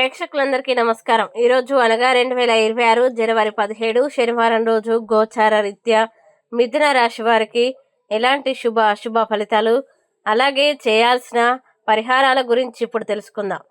ప్రేక్షకులందరికీ నమస్కారం. ఈరోజు అనగా రెండు వేల ఇరవై ఆరు జనవరి పదిహేడు శనివారం రోజు గోచార రీత్యా మిథున రాశి వారికి ఎలాంటి శుభ అశుభ ఫలితాలు అలాగే చేయాల్సిన పరిహారాల గురించి ఇప్పుడు తెలుసుకుందాం.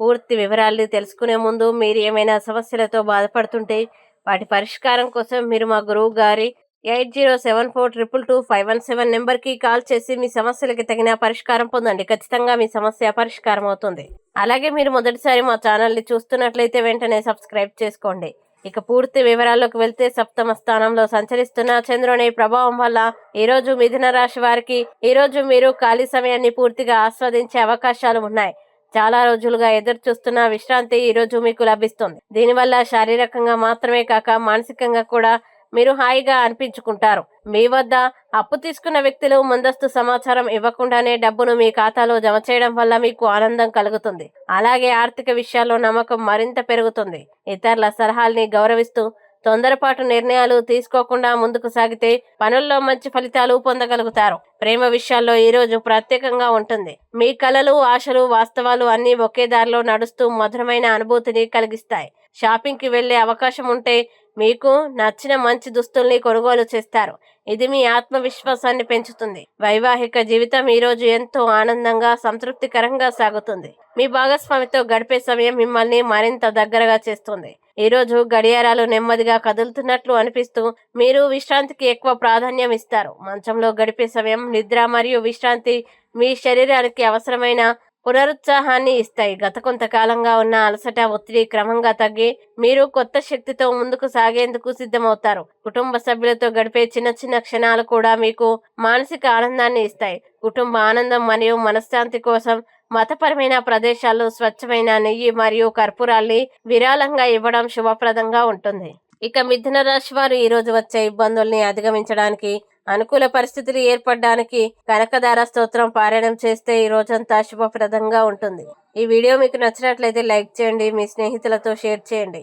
పూర్తి వివరాలు తెలుసుకునే ముందు మీరు ఏమైనా సమస్యలతో బాధపడుతుంటే వాటి పరిష్కారం కోసం మీరు మా గురువు గారి eight zero seven four triple two five one seven నెంబర్కి కాల్ చేసి మీ సమస్యలకి తగిన పరిష్కారం పొందండి. ఖచ్చితంగా మీ సమస్య పరిష్కారం అవుతుంది. అలాగే మీరు మొదటిసారి మా ఛానల్ని చూస్తున్నట్లయితే వెంటనే సబ్స్క్రైబ్ చేసుకోండి. ఇక పూర్తి వివరాల్లోకి వెళ్తే సప్తమ స్థానంలో సంచరిస్తున్న చంద్రుని ప్రభావం వల్ల ఈ రోజు మిథున రాశి వారికి ఈ రోజు మీరు ఖాళీ సమయాన్ని పూర్తిగా ఆస్వాదించే అవకాశాలు ఉన్నాయి. చాలా రోజులుగా ఎదురు చూస్తున్న విశ్రాంతి ఈ రోజు మీకు లభిస్తుంది. దీనివల్ల శారీరకంగా మాత్రమే కాక మానసికంగా కూడా మీరు హాయిగా అనిపించుకుంటారు. మీ వద్ద అప్పు తీసుకున్న వ్యక్తులు ముందస్తు సమాచారం ఇవ్వకుండానే డబ్బును మీ ఖాతాలో జమ చేయడం వల్ల మీకు ఆనందం కలుగుతుంది. అలాగే ఆర్థిక విషయాల్లో నమ్మకం మరింత పెరుగుతుంది. ఇతరుల సలహాల్ని గౌరవిస్తూ తొందరపాటు నిర్ణయాలు తీసుకోకుండా ముందుకు సాగితే పనుల్లో మంచి ఫలితాలు పొందగలుగుతారు. ప్రేమ విషయాల్లో ఈరోజు ప్రత్యేకంగా ఉంటుంది. మీ కలలు ఆశలు వాస్తవాలు అన్నీ ఒకే దారిలో నడుస్తూ మధురమైన అనుభూతిని కలిగిస్తాయి. షాపింగ్కి వెళ్ళే వెళ్ళే అవకాశం ఉంటే మీకు నచ్చిన మంచి దుస్తుల్ని కొనుగోలు చేస్తారు. ఇది మీ ఆత్మవిశ్వాసాన్ని పెంచుతుంది. వైవాహిక జీవితం ఈ రోజు ఎంతో ఆనందంగా సంతృప్తికరంగా సాగుతుంది. మీ భాగస్వామితో గడిపే సమయం మిమ్మల్ని మరింత దగ్గరగా చేస్తుంది. ఈరోజు గడియారాలు నెమ్మదిగా కదులుతున్నట్లు అనిపిస్తూ మీరు విశ్రాంతికి ఎక్కువ ప్రాధాన్యం ఇస్తారు. మంచంలో గడిపే సమయం నిద్ర మరియు విశ్రాంతి మీ శరీరానికి అవసరమైన పునరుత్సాహాన్ని ఇస్తాయి. గత కొంతకాలంగా ఉన్న అలసట ఒత్తిడి క్రమంగా తగ్గి మీరు కొత్త శక్తితో ముందుకు సాగేందుకు సిద్ధమవుతారు. కుటుంబ సభ్యులతో గడిపే చిన్న చిన్న క్షణాలు కూడా మీకు మానసిక ఆనందాన్ని ఇస్తాయి. కుటుంబ ఆనందం మరియు మనశ్శాంతి కోసం మతపరమైన ప్రదేశాల్లో స్వచ్ఛమైన నెయ్యి మరియు కర్పూరాల్ని విరాళంగా ఇవ్వడం శుభప్రదంగా ఉంటుంది. ఇక మిథున రాశి వారు ఈరోజు వచ్చే ఇబ్బందుల్ని అధిగమించడానికి అనుకూల పరిస్థితులు ఏర్పడడానికి కనకదార స్తోత్రం పారాయణం చేస్తే ఈ రోజంతా శుభప్రదంగా ఉంటుంది. ఈ వీడియో మీకు నచ్చినట్లయితే లైక్ చేయండి మీ స్నేహితులతో షేర్ చేయండి.